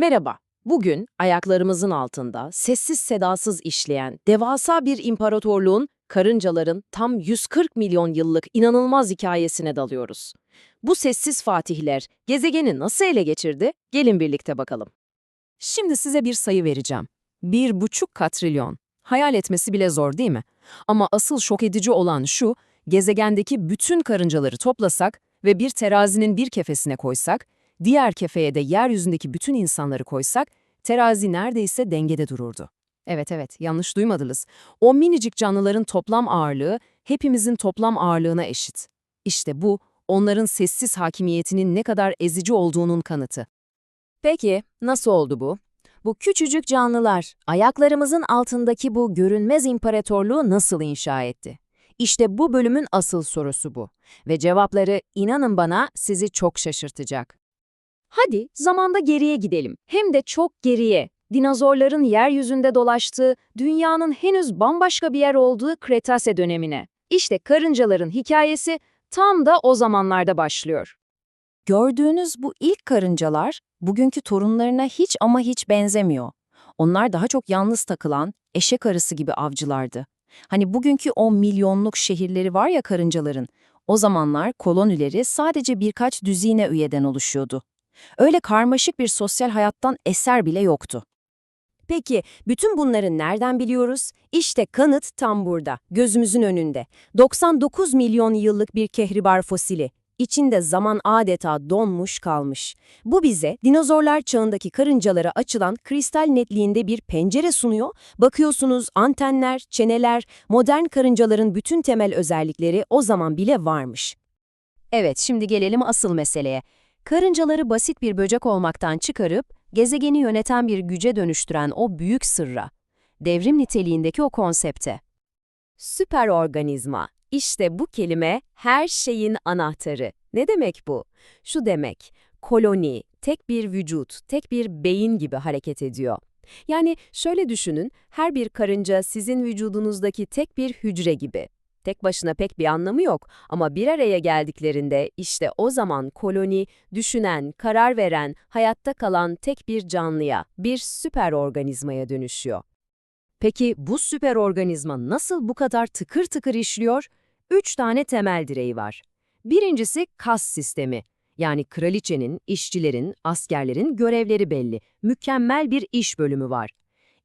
Merhaba. Bugün ayaklarımızın altında sessiz sedasız işleyen devasa bir imparatorluğun karıncaların tam 140 milyon yıllık inanılmaz hikayesine dalıyoruz. Bu sessiz fatihler gezegeni nasıl ele geçirdi? Gelin birlikte bakalım. Şimdi size bir sayı vereceğim. Bir buçuk katrilyon. Hayal etmesi bile zor değil mi? Ama asıl şok edici olan şu, gezegendeki bütün karıncaları toplasak ve bir terazinin bir kefesine koysak, diğer kefeye de yeryüzündeki bütün insanları koysak, terazi neredeyse dengede dururdu. Evet evet, yanlış duymadınız. O minicik canlıların toplam ağırlığı hepimizin toplam ağırlığına eşit. İşte bu, onların sessiz hakimiyetinin ne kadar ezici olduğunun kanıtı. Peki, nasıl oldu bu? Bu küçücük canlılar, ayaklarımızın altındaki bu görünmez imparatorluğu nasıl inşa etti? İşte bu bölümün asıl sorusu bu. Ve cevapları, inanın bana, sizi çok şaşırtacak. Hadi zamanda geriye gidelim. Hem de çok geriye. Dinozorların yeryüzünde dolaştığı, dünyanın henüz bambaşka bir yer olduğu Kretase dönemine. İşte karıncaların hikayesi tam da o zamanlarda başlıyor. Gördüğünüz bu ilk karıncalar bugünkü torunlarına hiç ama hiç benzemiyor. Onlar daha çok yalnız takılan, eşek arısı gibi avcılardı. Hani bugünkü o milyonluk şehirleri var ya karıncaların, o zamanlar kolonileri sadece birkaç düzine üyeden oluşuyordu. Öyle karmaşık bir sosyal hayattan eser bile yoktu. Peki, bütün bunları nereden biliyoruz? İşte kanıt tam burada, gözümüzün önünde. 99 milyon yıllık bir kehribar fosili. İçinde zaman adeta donmuş kalmış. Bu bize dinozorlar çağındaki karıncalara açılan kristal netliğinde bir pencere sunuyor. Bakıyorsunuz antenler, çeneler, modern karıncaların bütün temel özellikleri o zaman bile varmış. Evet, şimdi gelelim asıl meseleye. Karıncaları basit bir böcek olmaktan çıkarıp, gezegeni yöneten bir güce dönüştüren o büyük sırra, devrim niteliğindeki o konsepte. Süperorganizma. İşte bu kelime her şeyin anahtarı. Ne demek bu? Şu demek, koloni, tek bir vücut, tek bir beyin gibi hareket ediyor. Yani şöyle düşünün, her bir karınca sizin vücudunuzdaki tek bir hücre gibi. Tek başına pek bir anlamı yok ama bir araya geldiklerinde işte o zaman koloni, düşünen, karar veren, hayatta kalan tek bir canlıya, bir süperorganizmaya dönüşüyor. Peki bu süperorganizma nasıl bu kadar tıkır tıkır işliyor? Üç tane temel direği var. Birincisi kas sistemi. Yani kraliçenin, işçilerin, askerlerin görevleri belli. Mükemmel bir iş bölümü var.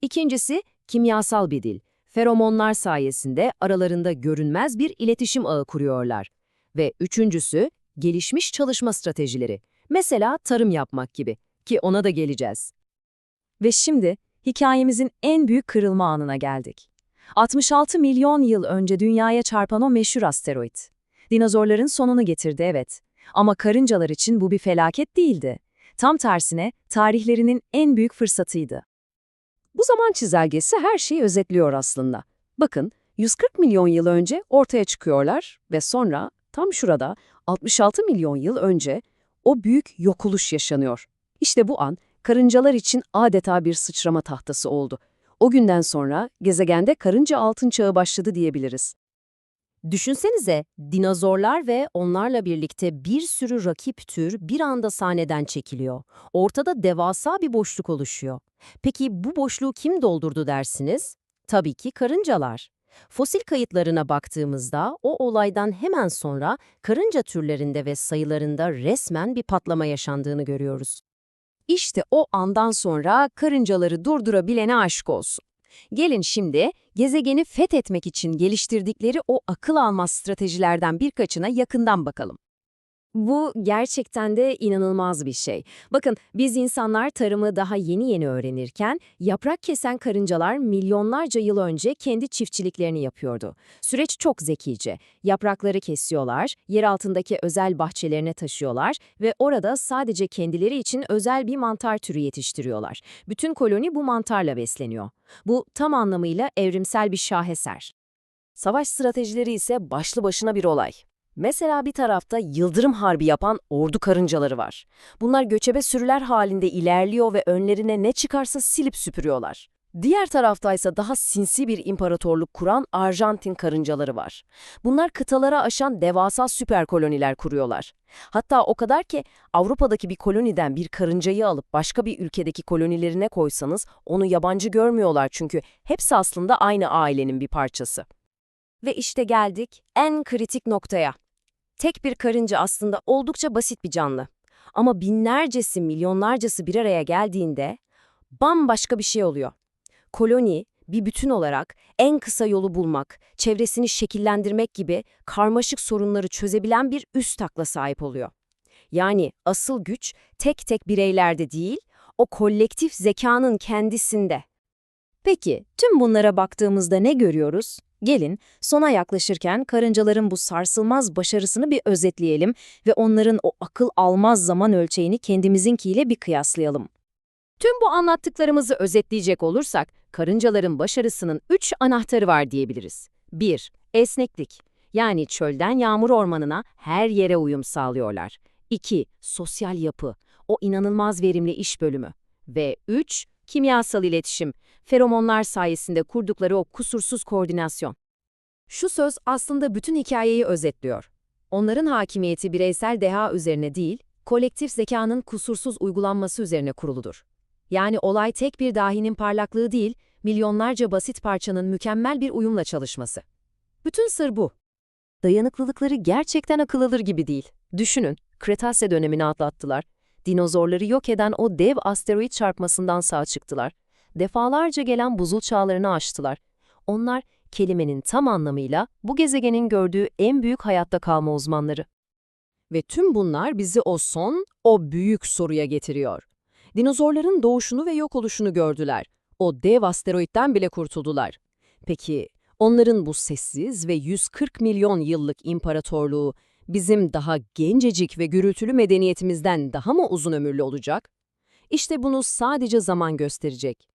İkincisi kimyasal bir dil. Feromonlar sayesinde aralarında görünmez bir iletişim ağı kuruyorlar. Ve üçüncüsü gelişmiş çalışma stratejileri. Mesela tarım yapmak gibi ki ona da geleceğiz. Ve şimdi hikayemizin en büyük kırılma anına geldik. 66 milyon yıl önce dünyaya çarpan o meşhur asteroid. Dinozorların sonunu getirdi evet. Ama karıncalar için bu bir felaket değildi. Tam tersine tarihlerinin en büyük fırsatıydı. Bu zaman çizelgesi her şeyi özetliyor aslında. Bakın, 140 milyon yıl önce ortaya çıkıyorlar ve sonra tam şurada 66 milyon yıl önce o büyük yokuluş yaşanıyor. İşte bu an karıncalar için adeta bir sıçrama tahtası oldu. O günden sonra gezegende karınca altın çağı başladı diyebiliriz. Düşünsenize, dinozorlar ve onlarla birlikte bir sürü rakip tür bir anda sahneden çekiliyor. Ortada devasa bir boşluk oluşuyor. Peki bu boşluğu kim doldurdu dersiniz? Tabii ki karıncalar. Fosil kayıtlarına baktığımızda o olaydan hemen sonra karınca türlerinde ve sayılarında resmen bir patlama yaşandığını görüyoruz. İşte o andan sonra karıncaları durdurabilene aşk olsun. Gelin şimdi gezegeni fethetmek için geliştirdikleri o akıl almaz stratejilerden birkaçına yakından bakalım. Bu gerçekten de inanılmaz bir şey. Bakın biz insanlar tarımı daha yeni yeni öğrenirken yaprak kesen karıncalar milyonlarca yıl önce kendi çiftçiliklerini yapıyordu. Süreç çok zekice. Yaprakları kesiyorlar, yer altındaki özel bahçelerine taşıyorlar ve orada sadece kendileri için özel bir mantar türü yetiştiriyorlar. Bütün koloni bu mantarla besleniyor. Bu tam anlamıyla evrimsel bir şaheser. Savaş stratejileri ise başlı başına bir olay. Mesela bir tarafta yıldırım harbi yapan ordu karıncaları var. Bunlar göçebe sürüler halinde ilerliyor ve önlerine ne çıkarsa silip süpürüyorlar. Diğer taraftaysa daha sinsi bir imparatorluk kuran Arjantin karıncaları var. Bunlar kıtalara aşan devasa süper koloniler kuruyorlar. Hatta o kadar ki Avrupa'daki bir koloniden bir karıncayı alıp başka bir ülkedeki kolonilerine koysanız onu yabancı görmüyorlar çünkü hepsi aslında aynı ailenin bir parçası. Ve işte geldik en kritik noktaya. Tek bir karınca aslında oldukça basit bir canlı. Ama binlercesi, milyonlarcası bir araya geldiğinde bambaşka bir şey oluyor. Koloni, bir bütün olarak en kısa yolu bulmak, çevresini şekillendirmek gibi karmaşık sorunları çözebilen bir üst akla sahip oluyor. Yani asıl güç tek tek bireylerde değil, o kolektif zekanın kendisinde. Peki, tüm bunlara baktığımızda ne görüyoruz? Gelin, sona yaklaşırken karıncaların bu sarsılmaz başarısını bir özetleyelim ve onların o akıl almaz zaman ölçeğini kendimizinkiyle bir kıyaslayalım. Tüm bu anlattıklarımızı özetleyecek olursak, karıncaların başarısının üç anahtarı var diyebiliriz. 1. Esneklik. Yani çölden yağmur ormanına her yere uyum sağlıyorlar. 2. Sosyal yapı. O inanılmaz verimli iş bölümü. Ve 3. Kimyasal iletişim. Feromonlar sayesinde kurdukları o kusursuz koordinasyon. Şu söz aslında bütün hikayeyi özetliyor. Onların hakimiyeti bireysel deha üzerine değil, kolektif zekanın kusursuz uygulanması üzerine kuruludur. Yani olay tek bir dahinin parlaklığı değil, milyonlarca basit parçanın mükemmel bir uyumla çalışması. Bütün sır bu. Dayanıklılıkları gerçekten akıl alır gibi değil. Düşünün, Kretase dönemini atlattılar. Dinozorları yok eden o dev asteroid çarpmasından sağ çıktılar. Defalarca gelen buzul çağlarını aştılar. Onlar kelimenin tam anlamıyla bu gezegenin gördüğü en büyük hayatta kalma uzmanları. Ve tüm bunlar bizi o son, o büyük soruya getiriyor. Dinozorların doğuşunu ve yok oluşunu gördüler. O dev asteroitten bile kurtuldular. Peki onların bu sessiz ve 140 milyon yıllık imparatorluğu bizim daha gencecik ve gürültülü medeniyetimizden daha mı uzun ömürlü olacak? İşte bunu sadece zaman gösterecek.